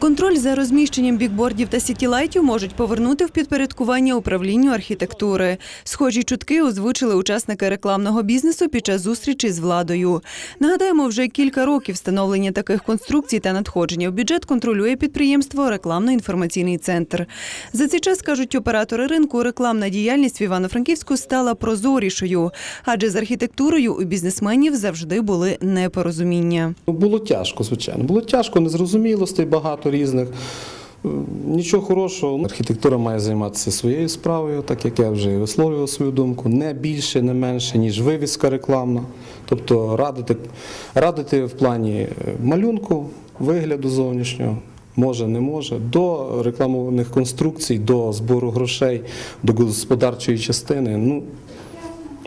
Контроль за розміщенням бікбордів та сітілайтів можуть повернути в підпорядкування управлінню архітектури. Схожі чутки озвучили учасники рекламного бізнесу під час зустрічі з владою. Нагадаємо, вже кілька років встановлення таких конструкцій та надходження в бюджет контролює підприємство Рекламно-інформаційний центр. За цей час кажуть оператори ринку, рекламна діяльність в Івано-Франківську стала прозорішою, адже з архітектурою у бізнесменів завжди були непорозуміння. Було тяжко, звичайно. Було тяжко, незрозумілостей багато різних. Е, Нічого хорошого. Архітектура має займатися своєю справою, так як я вже висловлював свою думку. Не більше, не менше, ніж вивіска рекламна. Тобто радити, радити в плані е, малюнку, вигляду зовнішнього. Може, не може, до рекламних конструкцій, до збору грошей, до господарчої частини. Ну,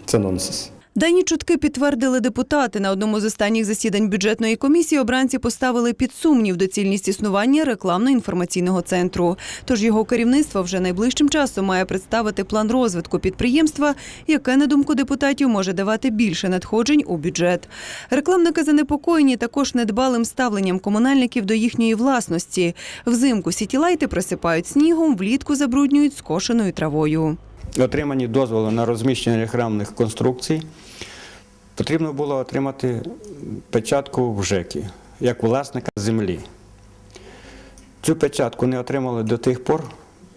це нонсенс. Дані чутки підтвердили депутати. На одному з останніх засідань бюджетної комісії обранці поставили під сумнів доцільність існування рекламно-інформаційного центру. Тож його керівництво вже найближчим часом має представити план розвитку підприємства, яке, на думку депутатів, може давати більше надходжень у бюджет. Рекламники занепокоєні також недбалим ставленням комунальників до їхньої власності. Взимку сітілайти присипають снігом, влітку забруднюють скошеною травою. Отримані дозволи на розміщення рекламних конструкцій, потрібно було отримати печатку в ЖЕКі, як власника землі. Цю печатку не отримали до тих пор,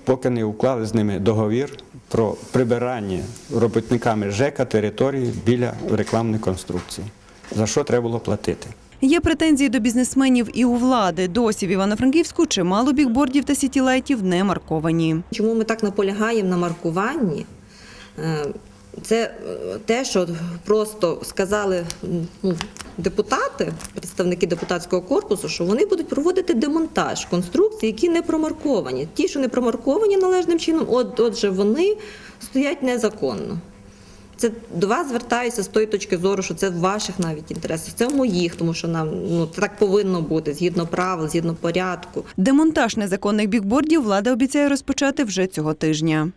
поки не уклали з ними договір про прибирання робітниками ЖЕКа території біля рекламних конструкцій, за що треба було платити. Є претензії до бізнесменів і у влади. Досі в Івано-Франківську чимало бікбордів та сітілайтів не марковані. Чому ми так наполягаємо на маркуванні? Е, Це е, те, що просто сказали ну, депутати, представники депутатського корпусу, що вони будуть проводити демонтаж конструкцій, які не промарковані. Ті, що не промарковані належним чином, от, отже, вони стоять незаконно. Це до вас звертаюся з тої точки зору, що це в ваших навіть інтересах, це в моїх, тому що нам ну так повинно бути згідно правил, згідно порядку. Демонтаж незаконних бікбордів влада обіцяє розпочати вже цього тижня.